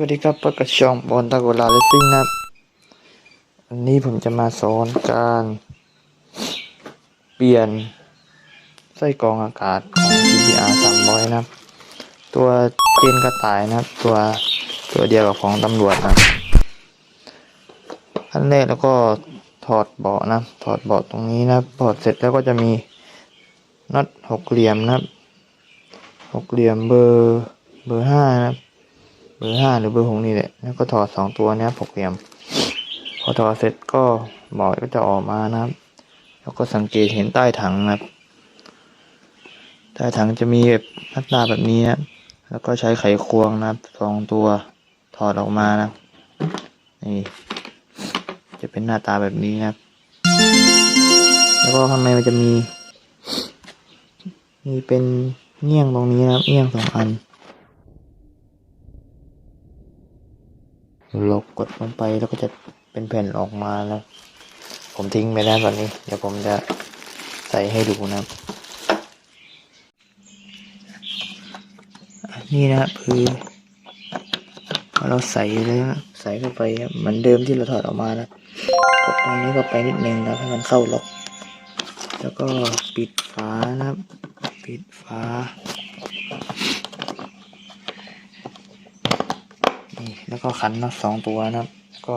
สวัสดีครับพบกับช่องบอลตะโกลาเลสซิ่งนะครับวันนี้ผมจะมาสอนการ เปลี่ยนไส้กรองอากาศของ GPR 300นะครับ ตัวเจนกระต่ายนะครับ ตัวตัวเดียวกับของตำรวจนะขั้นแรกแล้วก็ถอดเบาะนะ ถอดเบาะตรงนี้นะถอดเสร็จแล้วก็จะมีน็อตหกเหลี่ยมนะครับหกเหลี่ยมเบอร์เบอร์ห้านะครับ เบอร์ห้าหรือเบอร์หกนี่แหละ แล้วก็ถอดสองตัวเนี้ยหกเหลี่ยม พอถอดเสร็จก็บาะก็จะออกมานะครับ แล้วก็สังเกตเห็นใต้ถังนะครับ ใต้ถังจะมีแบบหน้าตาแบบนี้นะแล้วก็ใช้ไขควงนะครับสองตัวถอดออกมานะนี่ จะเป็นหน้าตาแบบนี้นะครับ แล้วก็ข้างในมันจะมี มีเป็นเงี้ยงตรงนี้นะครับเงี้ยงสองอัน เรากดลงไปแล้วก็จะเป็นแผ่นออกมาแล้วผมทิ้งไปแล้วตอนนี้ เดี๋ยวผมจะใส่ให้ดูนะนี่นะคือเราใส่เลยนะใส่เข้าไปครับเหมือนเดิมที่เราถอดออกมานะกดตรงนี้เข้าไปนิดนึงนะให้มันเข้าล็อก แล้วก็ปิดฝานะปิดฝา นี่ แล้วก็ขันน็อตสองตัวนะครับ ก็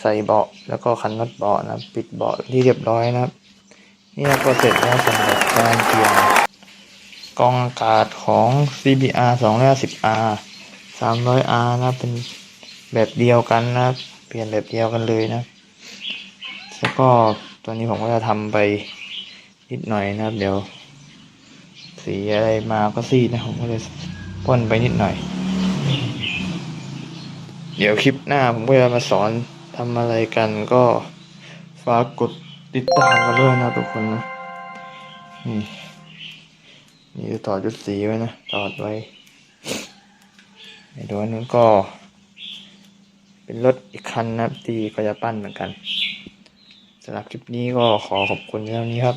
ใส่เบาะแล้วก็ขันน็อตเบาะนะปิดเบาะที่เรียบร้อยนะครับ นี่นะก็เสร็จแล้วสำหรับการเปลี่ยนกองอากาศของ CBR 210R 300R นะครับเป็นแบบเดียวกันนะเปลี่ยนแบบเดียวกันเลยนะ แล้วก็ตัวนี้ผมก็จะทำไปนิดหน่อยนะครับ เดี๋ยวสีอะไรมาก็ซีดนะผมก็เลยพ่นไปนิดหน่อย เดี๋ยวคลิปหน้าผมก็จะมาสอนทำอะไรกันก็ฝากกดติดตามกันด้วยนะทุกคนนะนี่นี่จะต่อจุดสีไว้นะต่อไว้ในตัวนู้นก็ เป็นรถอีกคันนะที่ก็จะปั้นเหมือนกันสำหรับคลิปนี้ก็ขอขอบคุณเท่านี้ครับ